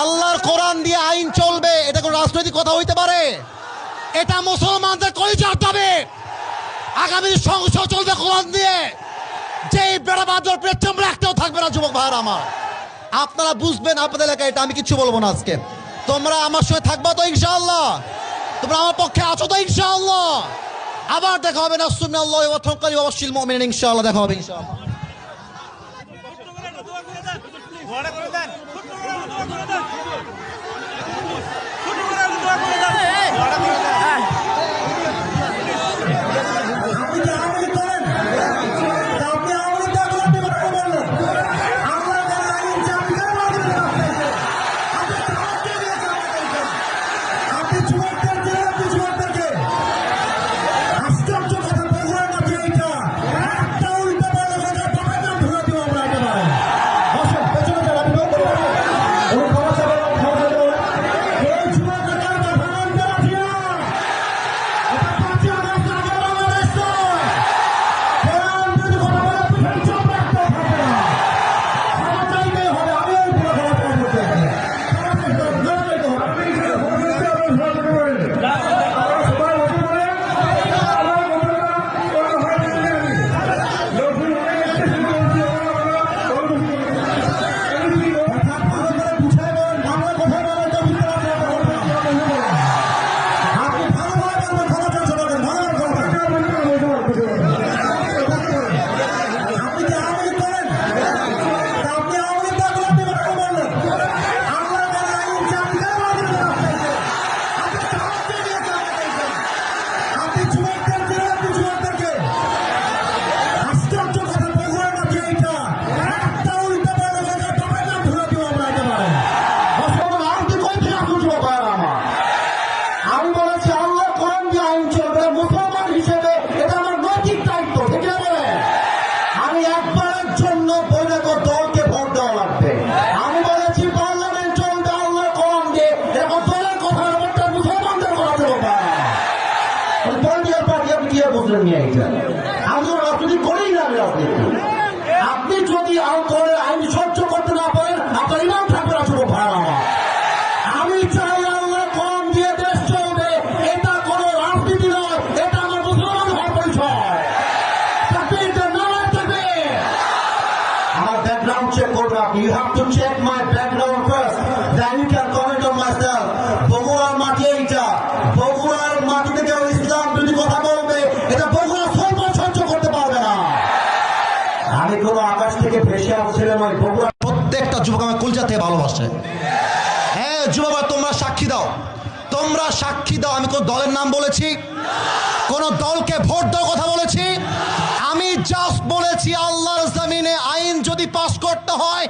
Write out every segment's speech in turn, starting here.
আল্লাহর কোরআন দিয়ে আইন চলবে, এটা কোনো রাজনৈতিক কথা হইতে পারে? এটা মুসলমানদের কলিজার দাবি। আগামী সংসদ চলবে কোরআন দিয়ে। যেই বেড়া বাদর পেট্রোল একটাও থাকবে না, যুবক ভাইয়ের আমার। আপনারা বুঝবেন, আপনাদের এলাকায় এটা আমি কিছু বলব না আজকে। তোমরা আমার সঙ্গে থাকবা তো ইনশাআল্লাহ? তোমরা আমার পক্ষে আছো তো ইনশাআল্লাহ? আবার দেখা হবে না শুনে আল্লাহ ওয়াথকারি অবশ্যই মুমিনিন, ইনশাআল্লাহ দেখা হবে ইনশাআল্লাহ। It's right there. দিয়ে দলের কথা ব্যাপারটা মুসলমানদের কথা দেবো পলিটিক্যাল পার্টি আপনি কি আর বুঝলেন নিয়ে এটা আমি রাজনীতি করেই না রাজনীতি আপনি। যদি আইন সহ্য করতে না পারেন, আপনার ইমাম ঠাকুর আসব ভাড়া আমি চাই আল্লাহ কম দিয়ে দেশ চলবে এটা কোনো রাজনীতি নয় এটা আমার মুসলমান হওয়ার পরিচয় তাকবীর, নারায়ে তাকবীর। আমার ব্যাকগ্রাউন্ড চেক করবে আপনি you have to check my background first then you প্রত্যেকটা যুবক আমার থেকে ভালোবাসে। হ্যাঁ যুবক তোমরা সাক্ষী দাও। তোমরা সাক্ষী দাও, আমি কোন দলের নাম বলেছি? কোন দলকে ভোট দেওয়ার কথা বলেছি? আমি জাস্ট বলেছি, আল্লাহর জমিনে আইন যদি পাশ করতে হয়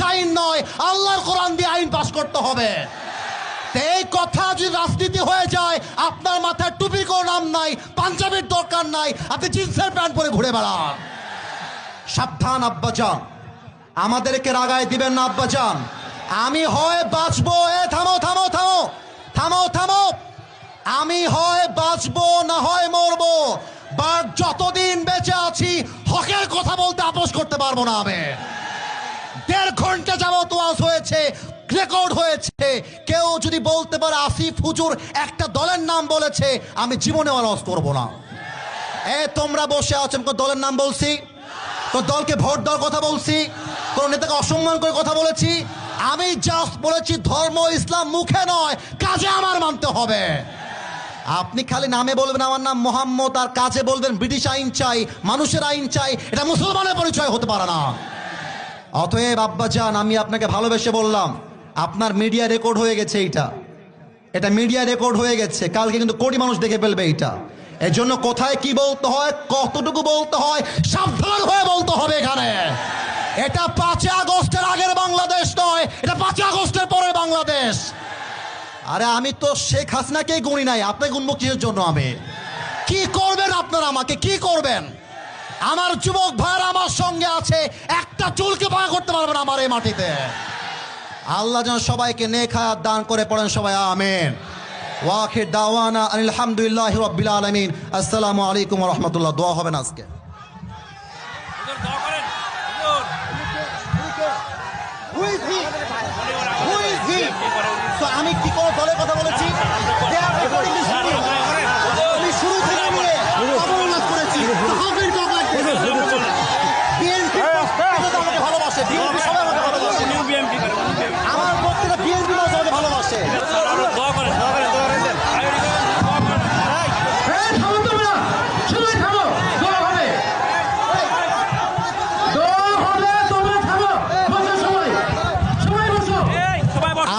আইন নয়, আল্লাহর কোরআন দিয়ে আইন পাশ করতে হবে। এই কথা যদি রাজনীতি হয়ে যায়, আপনার মাথায় টুপি কোনো নাম নাই, পাঞ্জাবির দরকার নাই, আপনি জিন্সের প্যান্ট পরে ঘুরে বেড়ান। সাবধান, আব্বাজান। আমাদেরকে রাগায় দিবেন না, আব্বাজান। আমি হয় বাঁচবো, এ থামো থামো থামো থামো থামো। আমি হয় বাঁচবো, না হয় মরবো। বাট যতদিন বেঁচে আছি, হকের কথা বলতে আপোষ করতে পারব না আমি। ওয়াজ হয়েছে রেকর্ড হয়েছে। কেউ যদি বলতে পারে আসিফ হুজুর একটা দলের নাম বলেছে, আমি জীবনে ওয়াজ করব না। এ, তোমরা বসে আছো দলের নাম বলছি? কোন দলকে ভোট দেওয়ার কথা বলছি? কোন নেতাকে অসম্মান করে কথা বলেছি? আমি জাস্ট বলেছি, ধর্ম ইসলাম মুখে নয়, কাজে আমার মানতে হবে। আপনি খালি নামে বলবেন, আমার নাম মোহাম্মদ, আর কাজে বলবেন, ব্রিটিশ আইন চাই, মানুষের আইন চাই, এটা মুসলমানের পরিচয় হতে পারে না। অতএব আব্বাজান আমি আপনাকে ভালোবেসে বললাম, আপনার মিডিয়া রেকর্ড হয়ে গেছে এইটা। এটা মিডিয়া রেকর্ড হয়ে গেছে। কালকে কিন্তু কোটি মানুষ দেখে ফেলবে এইটা। এর জন্য কোথায় কি বলতে হয়, কতটুকু বলতে হয়, সাবধান হয়ে বলতে হবে এখানে। এটা পাঁচই আগস্টের আগের বাংলাদেশ নয়, এটা পাঁচই আগস্টের পরের বাংলাদেশ। আরে আমি তো শেখ হাসিনাকেই গুনি নাই, আপনি গুনবো কিসের জন্য আমি? কি করবেন আপনারা আমাকে? কি করবেন? আমার যুবক ভাইরা আমার সঙ্গে আছে একটা চুলকে ভাঙা করতে পারবেন আমার এই মাটিতে। আল্লাহ যেন সবাইকে নেখা দান করে পড়েন সবাই আমেন। ওয়াখির দাওয়ানা আলহামদুলিল্লাহ রব্বিল আলমিন। আসসালামু আলাইকুম রহমতুল্লাহ। দোয়া হবেন আজকে। আমি কি কোনো দলের কথা বলেছি They are recording this video. আমি শুরু থেকে নিয়ে অবমাননা করেছি How can you talk like this? BNP প্রত্যেকে তো আমাকে ভালোবাসে বিএনপি সবাই আমাকে ভালোবাসে নিউ বিএমপি করেন আমার প্রত্যেকটা বিএনপি মানুষ আমাকে ভালোবাসে দোয়া করেন দোয়া করেন দোয়া করেন আয়োডি করেন দোয়া করেন এই থামো তোমরা সবাই থামো দোয়া হবে দোয়া হবে তোমরা থামো বসো সবাই সবাই বসো এই সবাই বস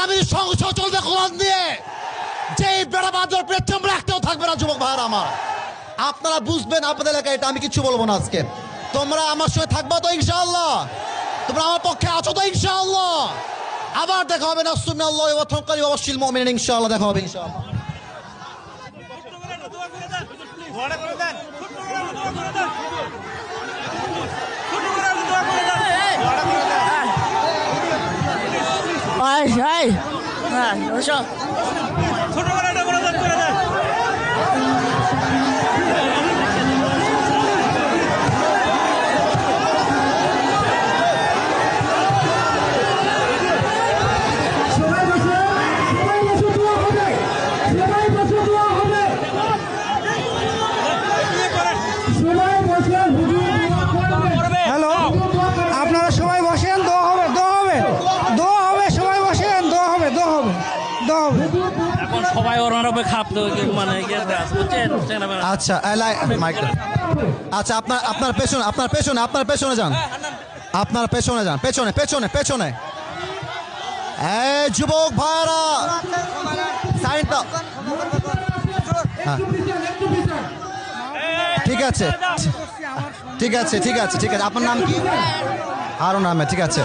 আগামী সংসদ চলবে কোরআন দিয়ে যে বেড়া বাঁধর পেট্রোল একটাও থাকবে না, যুবক ভাইয়ের আমার। আপনারা বুঝবেন আপনাদের এলাকায় এটা আমি কিছু বলব না আজকে। তোমরা আমার সঙ্গে থাকবা তো ইনশাআল্লাহ। তোমরা আমার পক্ষে আছো তো ইনশাআল্লাহ। আবার দেখা হবে না সুন্না আল্লাহ ওয়া তাওয়াক্কালি ওয়া বাশশিল মুমিনিন, ইনশাআল্লাহ দেখা হবে, ইনশাআল্লাহ। Ai, ai. Ah, deixa eu... ছোট করে একটা সবাই ওনার উপরে খাপতে মানে আপনারা? আচ্ছা আচ্ছা আপনার আপনার পেছনে আপনার পেছনে আপনার পেছনে যান। আপনার পেছনে যান। পেছনে পেছনে পেছনে। যুবক ভাইরা! সাইড দাও হ্যাঁ। ঠিক আছে। ঠিক আছে ঠিক আছে ঠিক আছে। আপনার নাম কি? হারুন আহমেদ, ঠিক আছে।